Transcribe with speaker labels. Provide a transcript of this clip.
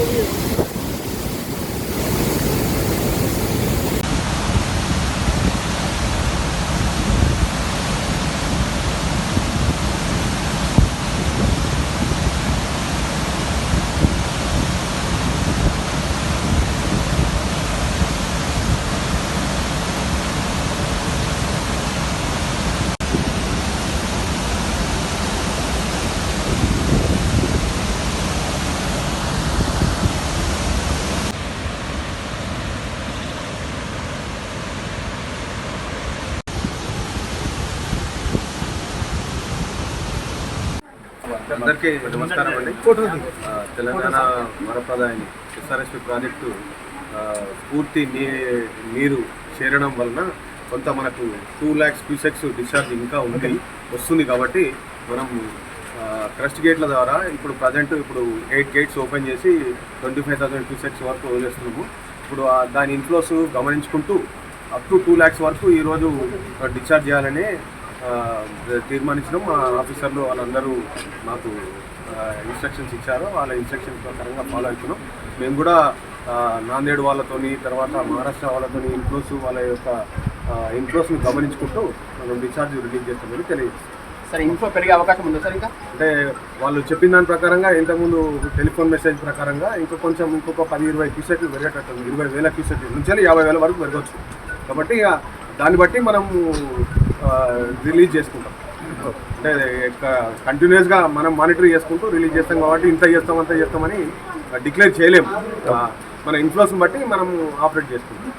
Speaker 1: తీసేసి
Speaker 2: వేలు
Speaker 1: అందరికీ నమస్కారం అండి. తెలంగాణ వరప్రదాయని ఎస్ఆర్ఎస్పి ప్రాజెక్టు పూర్తి నీరు చేరడం వలన కొంత మనకు టూ ల్యాక్స్ క్యూసెక్స్ డిశ్చార్జ్ ఇంకా ఉంది వస్తుంది కాబట్టి మనం క్రస్ట్ గేట్ల ద్వారా ఇప్పుడు ప్రజెంట్ ఇప్పుడు ఎయిట్ గేట్స్ ఓపెన్ చేసి ట్వంటీ ఫైవ్ థౌసండ్ క్యూసెక్స్ వరకు వదిలేస్తున్నాము. ఇప్పుడు దాని ఇన్ఫ్లోస్ గమనించుకుంటూ అప్ టు టూ ల్యాక్స్ వరకు ఈరోజు డిశ్చార్జ్ చేయాలని తీర్మానించడం మా ఆఫీసర్లు వాళ్ళందరూ మాకు ఇన్స్ట్రక్షన్స్ ఇచ్చారు. వాళ్ళ ఇన్స్ట్రక్షన్స్ ప్రకారంగా ఫాలో అవుతున్నాం మేము కూడా నాందేడ్ వాళ్ళతోని తర్వాత మహారాష్ట్ర వాళ్ళతోని ఇన్ఫ్లోస్ వాళ్ళ యొక్క ఇన్ఫ్లోస్ని గమనించుకుంటూ మనం డిశ్చార్జ్ రిలీజ్ చేస్తామని తెలియజేస్తాం
Speaker 2: సార్ ఇంట్లో పెరిగే అవకాశం ఉందా సార్ ఇంకా?
Speaker 1: అంటే వాళ్ళు చెప్పిన దాని ప్రకారంగా ఇంతకుముందు టెలిఫోన్ మెసేజ్ ప్రకారంగా ఇంకా కొంచెం ఇంకొక పది ఇరవై క్యూసెక్లు పెరిగేటట్టు. ఇరవై వేల క్యూసెక్లు నుంచి యాభై వేల వరకు పెరగచ్చు. కాబట్టి ఇక దాన్ని బట్టి మనం రిలీజ్ చేసుకుంటాం. అంటే కంటిన్యూస్గా మనం మానిటర్ చేసుకుంటూ రిలీజ్ చేస్తాం కాబట్టి ఇంత చేస్తాం అంత చేస్తామని డిక్లేర్ చేయలేము. మన ఇన్ఫ్లోస్ని బట్టి మనం ఆపరేట్ చేసుకుంటాం.